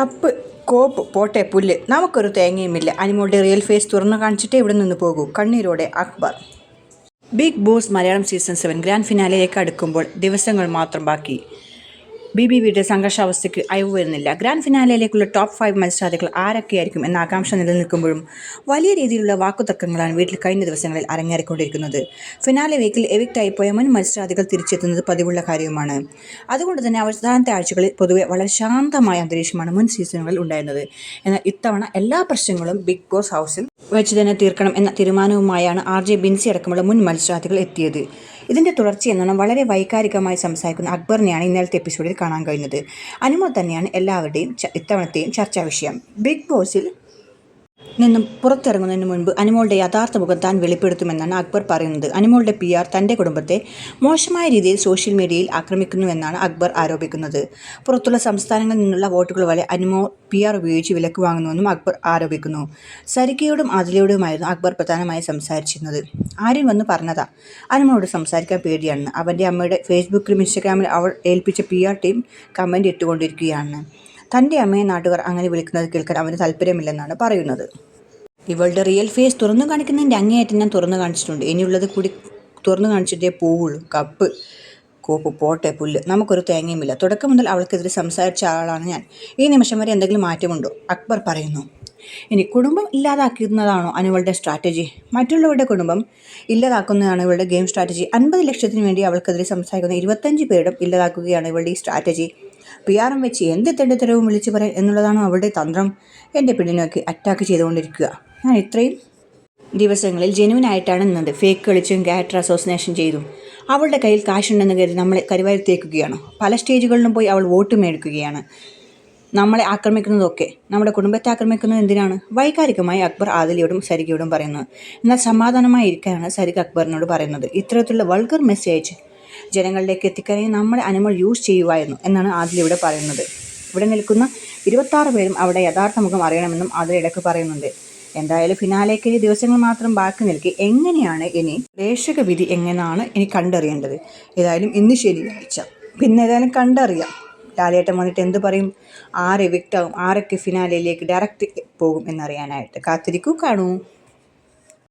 Cup കോപ്പ് പോട്ടെ പുല്ല്. നമുക്കൊരു തേങ്ങയുമില്ല. അനിമോളുടെ റിയൽ ഫേസ് തുറന്നു കാണിച്ചിട്ടേ ഇവിടെ നിന്ന് പോകൂ. കണ്ണീരോടെ Akbar. Big boss Malayalam season seven grand ഫിനാലയിലേക്ക് അടുക്കുമ്പോൾ ദിവസങ്ങൾ മാത്രം ബാക്കി. ബി ബി ബിയുടെ സംഘർഷാവസ്ഥയ്ക്ക് അയവ് വരുന്നില്ല. ഗ്രാൻഡ് ഫിനാലയിലേക്കുള്ള ടോപ്പ് ഫൈവ് മത്സരാർത്ഥികൾ ആരൊക്കെയായിരിക്കും എന്ന ആകാംക്ഷ നിലനിൽക്കുമ്പോഴും വലിയ രീതിയിലുള്ള വാക്കുതർക്കങ്ങളാണ് വീട്ടിൽ കഴിഞ്ഞ ദിവസങ്ങളിൽ അരങ്ങേറിക്കൊണ്ടിരിക്കുന്നത്. ഫിനാലെ വീക്കിൽ എവിക്റ്റായി പോയ മുൻ മത്സരാർത്ഥികൾ തിരിച്ചെത്തുന്നത് പതിവുള്ള കാര്യവുമാണ്. അതുകൊണ്ട് തന്നെ അവസാനത്തെ ആഴ്ചകളിൽ പൊതുവെ വളരെ ശാന്തമായ അന്തരീക്ഷമാണ് മുൻ സീസണുകളിൽ ഉണ്ടായിരുന്നത്. എന്നാൽ ഇത്തവണ എല്ലാ പ്രശ്നങ്ങളും ബിഗ് ബോസ് ഹൗസിൽ വെച്ച് തന്നെ തീർക്കണം എന്ന തീരുമാനവുമായാണ് ആർ ജെ ബിൻസി അടക്കമുള്ള മുൻ മത്സരാർത്ഥികൾ എത്തിയത്. ഇതിന്റെ തുടർച്ചയെന്നോണം വളരെ വൈകാരികമായി സംസാരിക്കുന്ന അക്ബറിനെയാണ് ഇന്നലത്തെ എപ്പിസോഡിൽ കാണാൻ കഴിഞ്ഞത് അനുമോൾ തന്നെയാണ് എല്ലാവരുടെയും ഇത്തവണത്തെയും ചർച്ചാ വിഷയം. ബിഗ് ബോസിൽ നിന്നും പുറത്തിറങ്ങുന്നതിന് മുൻപ് അനുമോളുടെ യഥാർത്ഥ മുഖം താൻ വെളിപ്പെടുത്തുമെന്നാണ് അക്ബർ പറയുന്നത്. അനുമോളുടെ പി ആർ തന്റെ കുടുംബത്തെ മോശമായ രീതിയിൽ സോഷ്യൽ മീഡിയയിൽ ആക്രമിക്കുന്നുവെന്നാണ് അക്ബർ ആരോപിക്കുന്നത്. പുറത്തുള്ള സംസ്ഥാനങ്ങളിൽ നിന്നുള്ള വോട്ടുകൾ വരെ അനുമോൾ പി ആർ ഉപയോഗിച്ച് വിലക്ക് വാങ്ങുന്നുവെന്നും അക്ബർ ആരോപിക്കുന്നു. സരികയോടും ആദിലയോടുമായിരുന്നു അക്ബർ പ്രധാനമായി സംസാരിച്ചിരുന്നത്. ആരും വന്ന് പറഞ്ഞതാ അനുമോളോട് സംസാരിക്കാൻ പേടിയാണ് അവന്റെ അമ്മയുടെ ഫേസ്ബുക്കിലും ഇൻസ്റ്റഗ്രാമിലും അവൾ ഏൽപ്പിച്ച പി ആർ ടീം കമന്റ് ഇട്ടുകൊണ്ടിരിക്കുകയാണ്. തന്റെ അമ്മയെ നാട്ടുകാർ അങ്ങനെ വിളിക്കുന്നത് കേൾക്കാൻ അവന് താല്പര്യമില്ലെന്നാണ് പറയുന്നത്. ഇവളുടെ റിയൽ ഫേസ് തുറന്നു കാണിക്കുന്നതിന്റെ അങ്ങേയറ്റം ഞാൻ തുറന്നു കാണിച്ചിട്ടുണ്ട്. ഇനിയുള്ളത് കൂടി തുറന്നു കാണിച്ചിട്ടേ പോവുള്ളൂ. കപ്പ് കോപ്പ് പോട്ടെ പുല്ല്. നമുക്കൊരു തേങ്ങയുമില്ല. തുടക്കം മുതൽ അവൾക്കെതിരെ സംസാരിച്ച ആളാണ് ഞാൻ. ഈ നിമിഷം വരെ എന്തെങ്കിലും മാറ്റമുണ്ടോ? അക്ബർ പറയുന്നു. ഇനി കുടുംബം ഇല്ലാതാക്കുന്നതാണോ അനുവളുടെ സ്ട്രാറ്റജി മറ്റുള്ളവരുടെ കുടുംബം ഇല്ലാതാക്കുന്നതാണ് ഇവളുടെ ഗെയിം സ്ട്രാറ്റജി അൻപത് ലക്ഷത്തിന് വേണ്ടി അവൾക്കെതിരെ സംസാരിക്കുന്ന ഇരുപത്തഞ്ച് പേരും ഇല്ലാതാക്കുകയാണ് ഇവളുടെ ഈ സ്ട്രാറ്റജി പി ആർ എം വെച്ച് എന്ത് തെണ്ടിത്തരവും വിളിച്ചു പറയാൻ എന്നുള്ളതാണോ അവളുടെ തന്ത്രം? എന്റെ പിന്നിനൊക്കെ അറ്റാക്ക് ചെയ്തുകൊണ്ടിരിക്കുക. ഞാൻ ഇത്രയും ദിവസങ്ങളിൽ ജെനുവിൻ ആയിട്ടാണ് നിന്നത് ഫേക്ക് കളിച്ചും ക്യാരക്ടർ അസോസിനേഷൻ ചെയ്തും. അവളുടെ കയ്യിൽ കാശുണ്ടെന്ന് കരുതി നമ്മളെ കരുവാരിത്തേക്കുകയാണ് പല സ്റ്റേജുകളിലും പോയി അവൾ വോട്ട് മേടിക്കുകയാണ്. നമ്മളെ ആക്രമിക്കുന്നതൊക്കെ നമ്മുടെ കുടുംബത്തെ ആക്രമിക്കുന്നത് എന്തിനാണ്? വൈകാരികമായി അക്ബർ ആദിലയോടും സരികയോടും പറയുന്നു എന്നാൽ സമാധാനമായി ഇരിക്കാനാണ് സരിക അക്ബറിനോട് പറയുന്നത്. ഇത്തരത്തിലുള്ള വൾഗർ മെസ്സേജ് ജനങ്ങളിലേക്ക് എത്തിക്കാനായി നമ്മളെ അനിമൽ യൂസ് ചെയ്യുമായിരുന്നു എന്നാണ് ആദിൽ പറയുന്നത്. ഇവിടെ നിൽക്കുന്ന ഇരുപത്താറ് പേരും അവിടെ യഥാർത്ഥ മുഖം അറിയണമെന്നും ആദിൽ പറയുന്നുണ്ട്. എന്തായാലും ഫിനാലേക്ക് ഇനി ദിവസങ്ങൾ മാത്രം ബാക്കി നിൽക്കെ എങ്ങനെയാണ് ഇനി പ്രേക്ഷക വിധി എങ്ങനെയാണ് ഇനി കണ്ടറിയേണ്ടത്? ഏതായാലും ഇന്ന് ശനിയാഴ്ച. പിന്നെ ഏതായാലും കണ്ടറിയാം. ലാലേട്ടൻ വന്നിട്ട് എന്ത് പറയും? ആരെ എവിക്റ്റാവും ആരൊക്കെ ഫിനാലയിലേക്ക് ഡയറക്റ്റ് പോകും എന്നറിയാനായിട്ട്. കാത്തിരിക്കൂ കാണൂ.